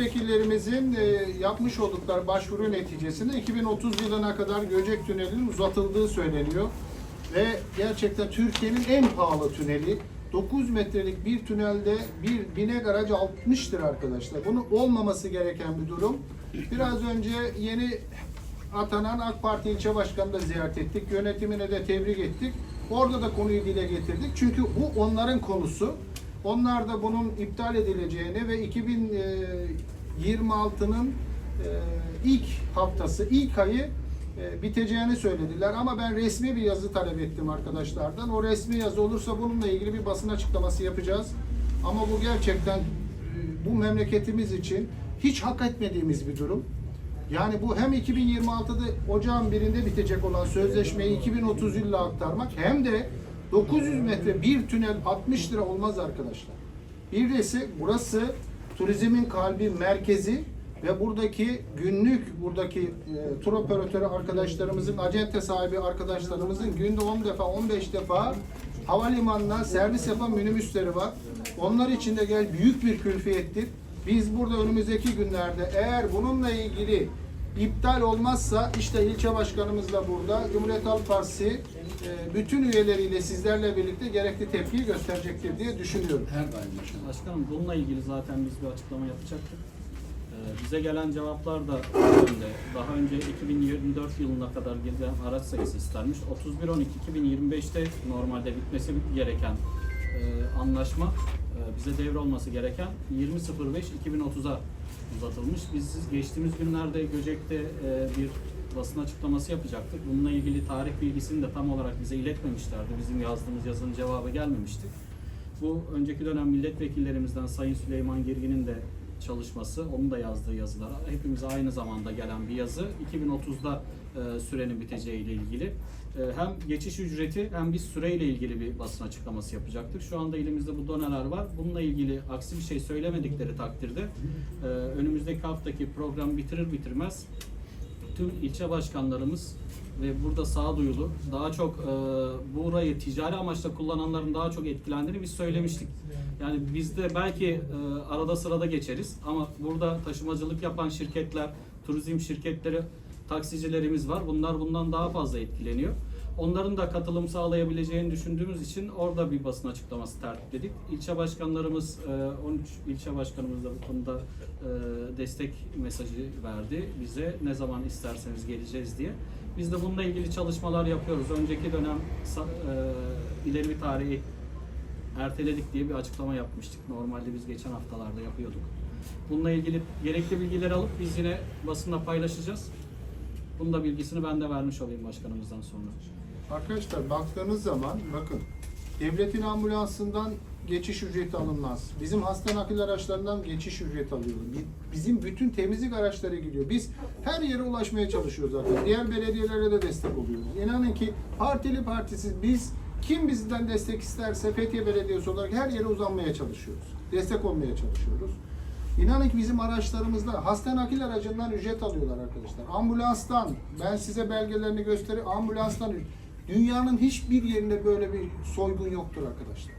Vekillerimizin e, yapmış oldukları başvuru neticesinde 2030 yılına kadar Göcek Tüneli'nin uzatıldığı söyleniyor. Ve gerçekten Türkiye'nin en pahalı tüneli. 9 metrelik bir tünelde bir binek aracı 60 lira arkadaşlar. Bunun olmaması gereken bir durum. Biraz önce yeni atanan AK Parti ilçe başkanını da ziyaret ettik. Yönetimine de tebrik ettik. Orada da konuyu dile getirdik. Çünkü bu onların konusu. Onlar da bunun iptal edileceğini ve 2026'nın e, ilk haftası, ilk ayı e, biteceğini söylediler. Ama ben resmi bir yazı talep ettim arkadaşlardan. O resmi yazı olursa bununla ilgili bir basın açıklaması yapacağız. Ama bu gerçekten e, bu memleketimiz için hiç hak etmediğimiz bir durum. Yani bu hem 2026'da ocağın birinde bitecek olan sözleşmeyi 2030 yılına aktarmak hem de 900 metre bir tünel 60 lira olmaz arkadaşlar. Birisi burası turizmin kalbi, merkezi ve buradaki günlük buradaki e, tur operatörü arkadaşlarımızın, acente sahibi arkadaşlarımızın günde 10 defa, 15 defa havalimanına servis yapan minibüsleri var. Onlar için de gel büyük bir külfiyettir. Biz burada önümüzdeki günlerde eğer bununla ilgili iptal olmazsa işte ilçe başkanımız da burada. Cumhuriyet Halk Partisi e, bütün üyeleriyle sizlerle birlikte gerekli tepkiyi gösterecektir diye düşünüyorum. Her daim başkanım. Başkanım bununla ilgili zaten biz bir açıklama yapacaktık. Ee, bize gelen cevaplar da bu yönde. Daha önce 2024 yılına kadar giden araç sayısı istenmiş. 31.12.2025'te normalde bitmesi gereken e, anlaşma e, bize devrolması gereken 20.05.2030'a uzatılmış. Biz geçtiğimiz günlerde Göcek'te e, bir basın açıklaması yapacaktık. Bununla ilgili tarih bilgisini de tam olarak bize iletmemişlerdi. Bizim yazdığımız yazının cevabı gelmemişti. Bu önceki dönem milletvekillerimizden Sayın Süleyman Girgin'in de çalışması, onun da yazdığı yazılar. Hepimize aynı zamanda gelen bir yazı. 2030'da e, sürenin biteceği ile ilgili. E, hem geçiş ücreti hem biz süreyle ilgili bir basın açıklaması yapacaktık. Şu anda elimizde bu doneler var. Bununla ilgili aksi bir şey söylemedikleri takdirde e, önümüzdeki haftaki program bitirir bitirmez tüm ilçe başkanlarımız ve burada sağduyulu daha çok e, burayı ticari amaçla kullananların daha çok etkilendiğini biz söylemiştik. Yani biz de belki e, arada sırada geçeriz ama burada taşımacılık yapan şirketler, turizm şirketleri, taksicilerimiz var. Bunlar bundan daha fazla etkileniyor. Onların da katılım sağlayabileceğini düşündüğümüz için orada bir basın açıklaması tertipledik. İlçe başkanlarımız, e, 13 ilçe başkanımız da bu konuda e, destek mesajı verdi bize. Ne zaman isterseniz geleceğiz diye. Biz de bununla ilgili çalışmalar yapıyoruz. Önceki dönem e, ileri bir tarihi erteledik diye bir açıklama yapmıştık. Normalde biz geçen haftalarda yapıyorduk. Bununla ilgili gerekli bilgileri alıp biz yine basında paylaşacağız. Bunun da bilgisini ben de vermiş olayım başkanımızdan sonra. Arkadaşlar baktığınız zaman bakın devletin ambulansından geçiş ücreti alınmaz. Bizim hasta nakil araçlarından geçiş ücreti alıyoruz. Bi- Bizim bütün temizlik araçları gidiyor. Biz her yere ulaşmaya çalışıyoruz zaten. Diğer belediyelere de destek oluyoruz. İnanın ki partili partisiz biz kim bizden destek isterse Fethiye Belediyesi olarak her yere uzanmaya çalışıyoruz. Destek olmaya çalışıyoruz. İnanın ki bizim araçlarımızda hasta nakil aracından ücret alıyorlar arkadaşlar. Ambulanstan ben size belgelerini göstereyim. Ambulanstan dünyanın hiçbir yerinde böyle bir soygun yoktur arkadaşlar.